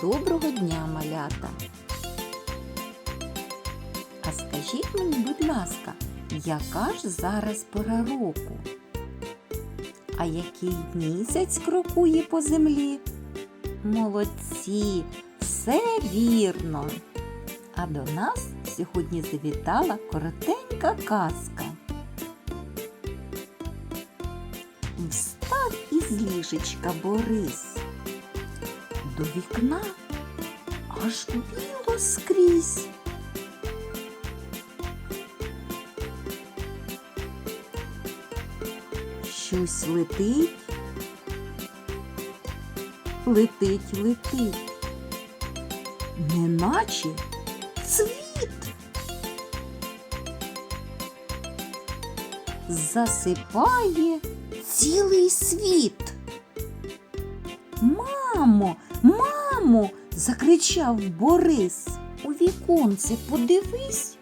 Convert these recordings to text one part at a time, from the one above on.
Доброго дня, малята! А скажіть мені, будь ласка, яка ж зараз пора року? А який місяць крокує по землі? Молодці, все вірно. А до нас сьогодні завітала коротенька казка. Встав із ліжечка Борис. До вікна аж біло скрізь. Щось летить, летить, летить, неначе цвіт. Засипає цілий світ. Мамо, мамо, закричав Борис. У віконце подивись,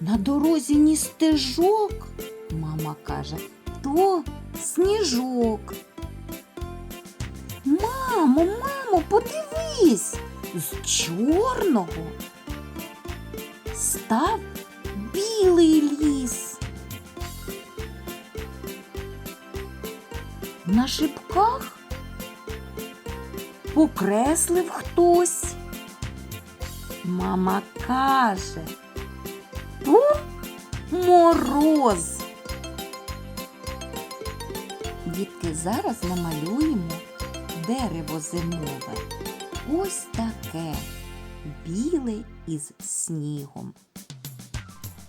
на дорозі ні стежок. Мама каже, то сніжок. Мамо, мамо, подивись, з чорного став білий ліс. На шипках покреслив хтось. Мама каже, то мороз. Дітки, зараз намалюємо дерево зимове. Ось таке біле із снігом.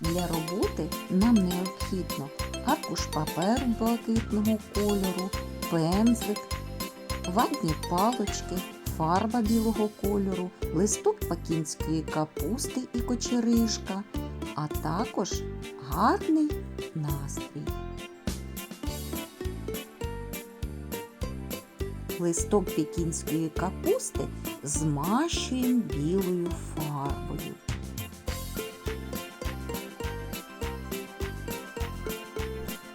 Для роботи нам необхідно аркуш паперу блакитного кольору, пензлик, ватні палочки, фарба білого кольору, листок пекінської капусти і кочеришка, а також гарний настрій. Листок пекінської капусти змащуємо білою фарбою.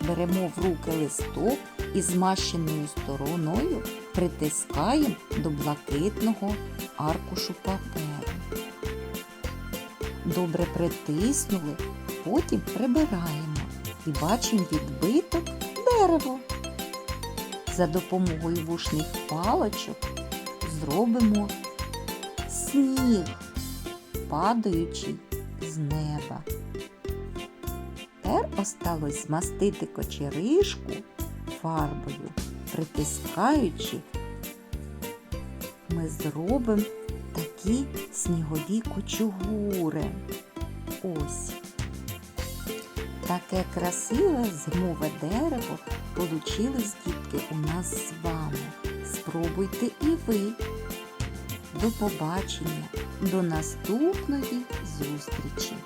Беремо в руки листок і змащеною стороною притискаємо до блакитного аркушу паперу. Добре притиснули, потім прибираємо і бачимо відбиток дерево. За допомогою вушних палочок зробимо сніг, падаючий з неба. Тепер осталось змастити кочеришку фарбою, притискаючи, ми зробимо такі снігові кучугури. Ось. Таке красиве зимове дерево получилось, дітки, у нас з вами. Спробуйте і ви. До побачення, до наступної зустрічі!